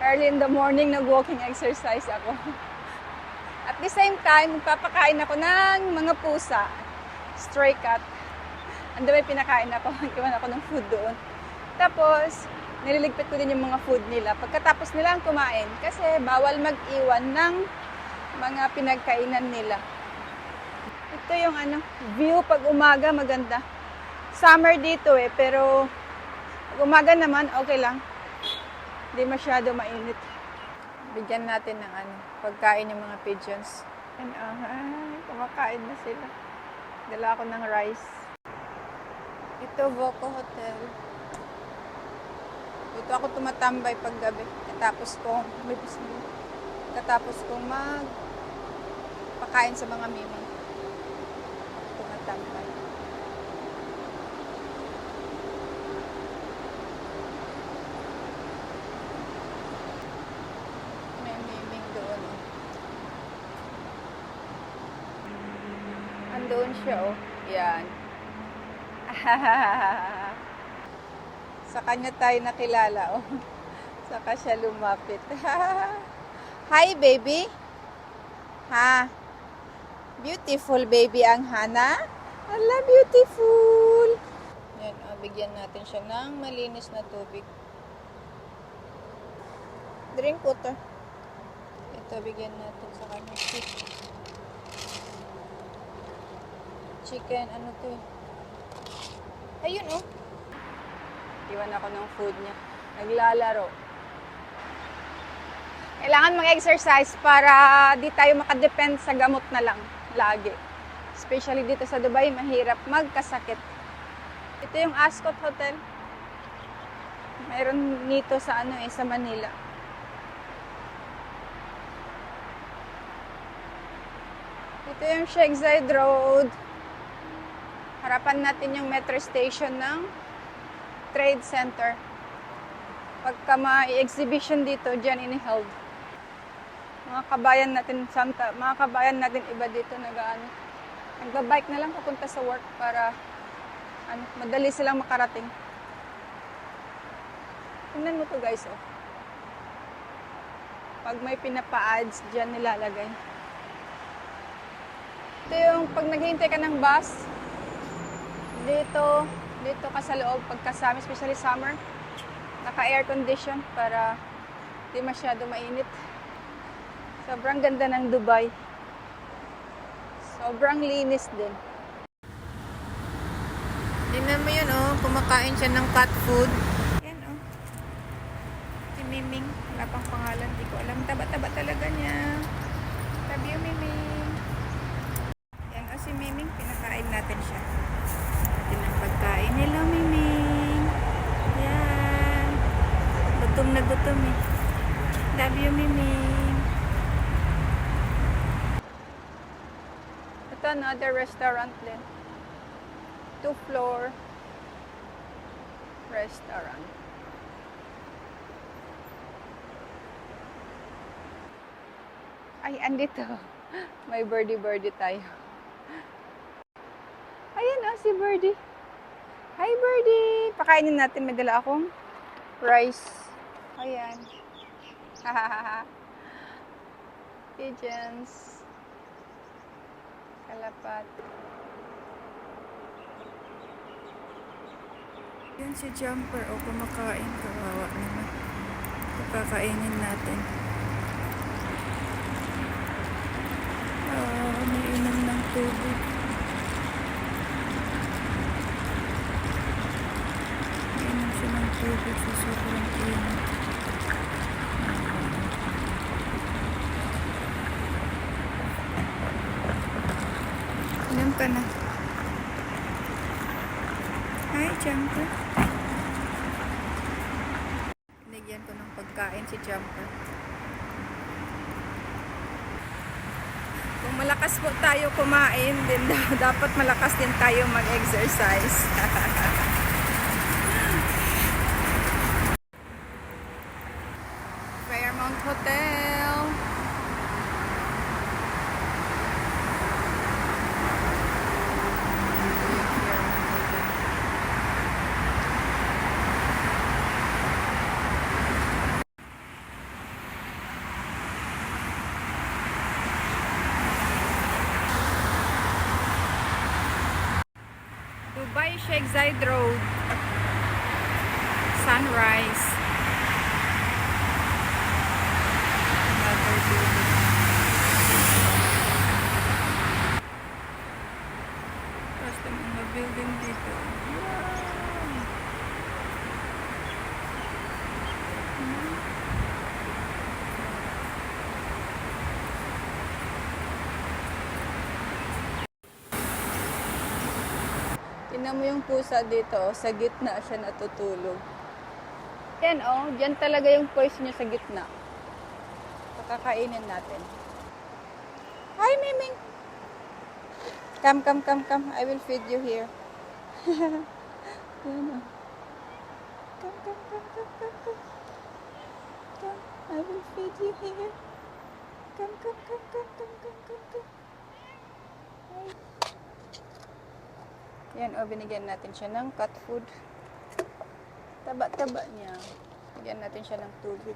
Early in the morning, nag-walking exercise ako. At the same time, magpapakain ako ng mga pusa. Stray cat. Ang dami pinakain ako. Iwan ako ng food doon. Tapos, nililigpit ko din yung mga food nila. Pagkatapos nilang kumain, kasi bawal mag-iwan ng mga pinagkainan nila. Ito yung ano, view pag umaga maganda. Summer dito eh, pero umaga naman, okay lang. Hindi masyado mainit. Bigyan natin ng ano, pagkain yung mga pigeons. And, ah, ay, kumakain na sila. Dala ako ng rice. Ito, Voco Hotel. Dito ako tumatambay pag gabi. Katapos kong. Katapos kong mag pakain sa mga miming. Tumatambay. May miming doon. oh. Andoon siya, oh. Yan. Sa kanya tayo nakilala, oh. Saka siya lumapit. Hi, baby. Ha? Beautiful baby ang Hana. Ala, beautiful. Yan, oh, bigyan natin siya ng malinis na tubig. Drink water. Ito, bigyan natin sa kanya. Chicken. Ano to eh? Ayun, oh. Iwan ako ng food niya. Naglalaro. Kailangan mag-exercise para di tayo makadepend sa gamot na lang lagi. Especially dito sa Dubai, mahirap magkasakit. Ito yung Ascot Hotel. Mayroon nito sa ano eh, sa Manila. Ito yung Sheikh Zayed Road. Harapan natin yung metro station ng Trade Center. Pagka may exhibition dito, dyan ini-held. Mga kabayan natin, Santa, mga kabayan natin iba dito nag-ano. Nagba-bike na lang papunta sa work para ano, madali silang makarating. Tingnan mo to guys, oh. Pag may pinapa-ads, dyan nilalagay. Ito yung pag naghihintay ka ng bus, dito, dito ka sa loob pagkasama, especially summer, naka-air condition para di masyado mainit. Sobrang ganda ng Dubai. Sobrang linis din. Tingnan mo yun, oh. Kumakain siya ng cat food. Yan, oh. Si Miming. Wala pang pangalan. Di ko alam. Taba-taba talaga niya. Love you, Miming. Yan, oh. Si Miming. Pinakain natin siya. Natin ang pagkain. Hello, Miming. Yan. Gutom na gutom, eh. Love you, Miming. Ito, another restaurant din. Two floor restaurant. Ay, andito. May birdie-birdie tayo. Ayan oh, si Birdie. Hi, Birdie! Pakainin natin. May dala akong rice. Ayan. Pigeons. Kalapat. Yan si Jumper. O, kumakain. Kawawa naman. Pagkakainin natin. Ah, umiinom ng tubig. Umiinom siya ng tubig sa sobrang init. Ka na. Hi, Jumper. Binigyan ko ng pagkain si Jumper. Kung malakas po tayo kumain, din dapat malakas din tayo mag-exercise. Fairmont Hotel. Sheikh Zayed Road. Sunrise. Another building. Basta mga building dito. Tingnan mo yung pusa dito, oh, sa gitna siya natutulog. Yan oh, dyan talaga yung purse niya sa gitna. Pakakainin natin. Hi, Miming! Come, come, come, come. I will feed you here. Yan oh. Come, come, come, come, come, come. Come, I will feed you here. Come, come, come, come, come, come, come, come. Hi. Yan, o, binigyan natin siya ng cat food. Taba-taba niya. Bigyan natin siya ng tubig.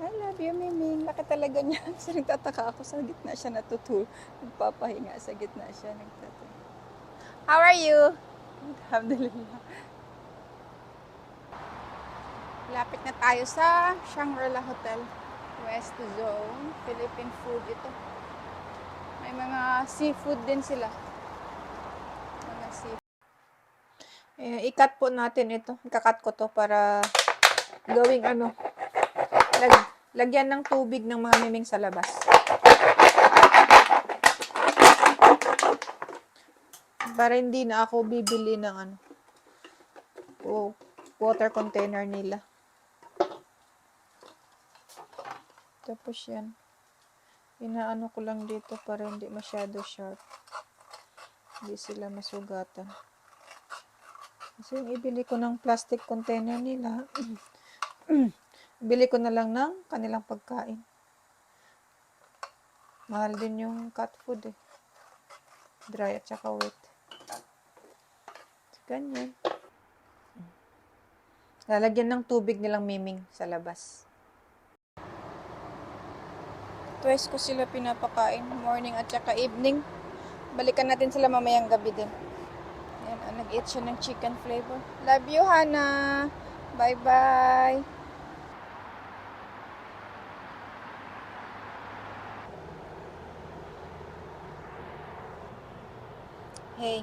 I love you, Miming. Laki talaga niya. Kasi nagtataka ako sa gitna siya natutul. Nagpapahinga sa gitna siya. Nagtataka. How are you? Alhamdulillah. Lapit na tayo sa Shangri-La Hotel. West Zone. Philippine food ito. May mga seafood din sila. Mga seafood. Eh, ikat po natin ito. Ikakat ko to para gawing ano, lag, lagyan ng tubig ng mga miming sa labas. Para hindi na ako bibili ng ano, o water container nila. Tapos yan. Inaano ko lang dito para hindi masyado sharp. Hindi sila masugatan. Kasi yung ibili ko ng plastic container nila, bili ko na lang ng kanilang pagkain. Mahal din yung cat food eh. Dry at saka wet. Ganyan. Lalagyan ng tubig nilang miming sa labas. Twice ko sila pinapakain. Morning at saka evening. Balikan natin sila mamayang gabi din. Yan, ah, nag-eat siya ng chicken flavor. Love you, Hana. Bye-bye. Hey.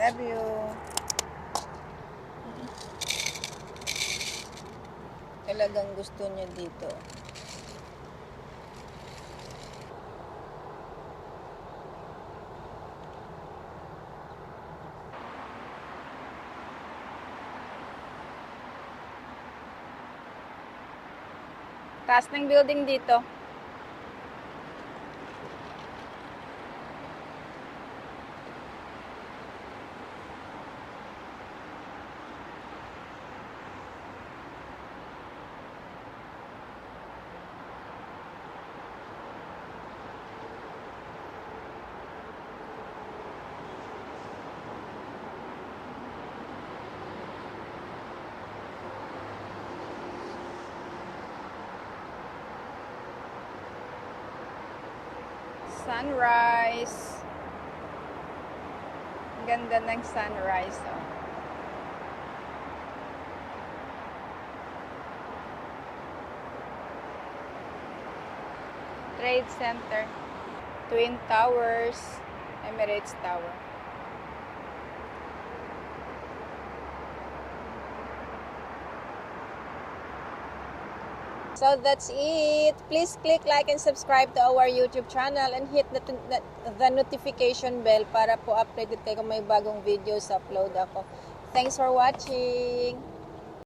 Love you. Talagang gusto niya dito. Taas ng building dito. Sunrise. Ang Ganda ng sunrise. Oh. Trade Center. Twin Towers. Emirates Tower. So that's it. Please click like and subscribe to our YouTube channel and hit the, the, notification bell para po updated kayo kung may bagong videos upload ako. Thanks for watching.